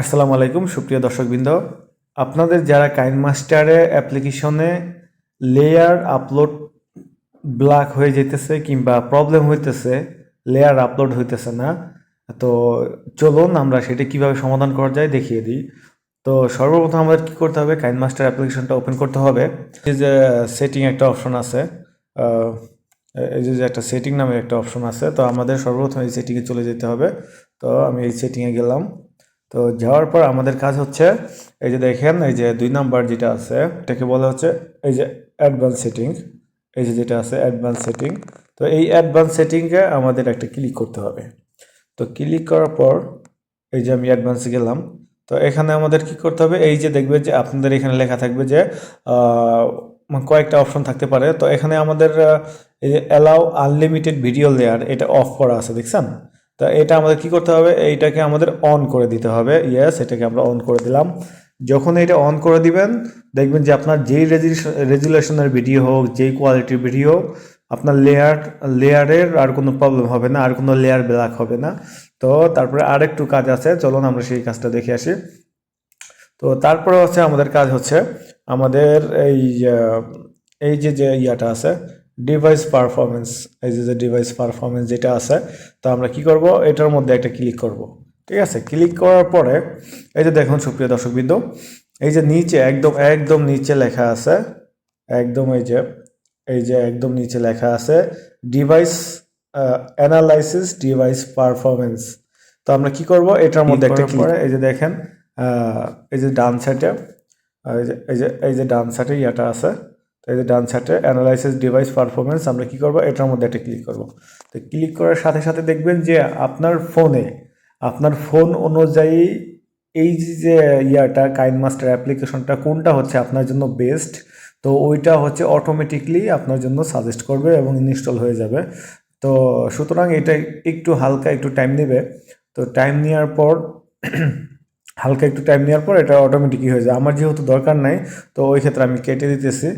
আসসালামু আলাইকুম, সুপ্রিয় দর্শকবৃন্দ। আপনাদের যারা কাইন মাস্টারে অ্যাপ্লিকেশনে লেয়ার আপলোড ব্ল্যাক হয়ে যেতেছে কিংবা প্রবলেম হইতেছে, লেয়ার আপলোড হইতেছে না, তো চলুন আমরা সেটা কীভাবে সমাধান করা যায় দেখিয়ে দিই। তো সর্বপ্রথম আমাদের কি করতে হবে, কাইন মাস্টার অ্যাপ্লিকেশনটা ওপেন করতে হবে। এই যে সেটিং একটা অপশন আছে এই যে একটা সেটিং নামে একটা অপশন আছে, তো আমাদের সর্বপ্রথম এই সেটিংয়ে চলে যেতে হবে। তো আমি এই সেটিংয়ে গেলাম। তো যাওয়ার পর আমাদের কাজ হচ্ছে, এই যে দেখেন, এই যে দুই নাম্বার যেটা আছে, এটাকে বলা হচ্ছে, এই যে অ্যাডভান্স সেটিং এই যে যেটা আছে অ্যাডভান্স সেটিং তো এই অ্যাডভান্স সেটিংয়ে আমাদের একটা ক্লিক করতে হবে। তো ক্লিক করার পর, এই যে আমি অ্যাডভান্সে গেলাম, তো এখানে আমাদের কি করতে হবে, এই যে দেখবে যে আপনাদের এখানে লেখা থাকবে যে কয়েকটা অপশন থাকতে পারে, তো এখানে আমাদের এই যে অ্যালাউ আনলিমিটেড ভিডিও লেয়ার এটা অফ করা আছে, দেখছেন? তা এটা আমাদের কি করতে হবে? এইটাকে আমাদের অন করে দিতে হবে। ইয়েস এটাকে আমরা অন করে দিলাম। যখন এটা অন করে দিবেন, দেখবেন যে আপনার যেই রেজুলেশনের ভিডিও হোক, যেই কোয়ালিটির ভিডিও হোক, আপনার লেয়ার লেয়ারের আর কোনো প্রবলেম হবে না, আর কোনো লেয়ার ব্ল্যাক হবে না। তো তারপরে আরেকটু কাজ আছে, চলুন আমরা সেই কাজটা দেখে আসি। তো তারপরে হচ্ছে আমাদের কাজ হচ্ছে আমাদের এই এই যে যে ইয়াটা আছে ডিভাইস পারফরমেন্স এই যে যে ডিভাইস পারফরমেন্স যেটা আছে তো আমরা কি করব? এটার মধ্যে একটা ক্লিক করব। ঠিক আছে? ক্লিক করার পরে এই যে দেখুন সুপ্রিয় দর্শকবৃন্দ এই যে নিচে একদম একদম নিচে লেখা আছে একদম এই যে এই যে একদম নিচে লেখা আছে ডিভাইস অ্যানালাইসিস ডিভাইস পারফরমেন্স তো আমরা কি করব? এটার মধ্যে একটা ক্লিক এই যে দেখেন এই যে ডান সাইডে এই যে এই যে ডান সাইডে ইয়াটা আছে তো এই যে ডান সাইডে অ্যানালাইসিস ডিভাইস পারফরমেন্স আমরা কি করব? এটার মধ্যে একটা ক্লিক করব। তো ক্লিক করার সাথে সাথে দেখবেন যে আপনার ফোনে আপনার ফোন অনুযায়ী এই যে ইয়াটা কাইন মাস্টার অ্যাপ্লিকেশনটা কোনটা হচ্ছে আপনার জন্য বেস্ট তো ওইটা হচ্ছে অটোমেটিকলি আপনার জন্য সাজেস্ট করবে এবং ইনস্টল হয়ে যাবে। তো সুতরাং এটা একটু হালকা একটু টাইম নেবে। তো টাইম নেওয়ার পর, হালকা একটু টাইম নেওয়ার পর এটা অটোমেটিকই হয়ে যায় আমার যেহেতু দরকার নাই, তো ওই ক্ষেত্রে আমি কেটে দিতেছি।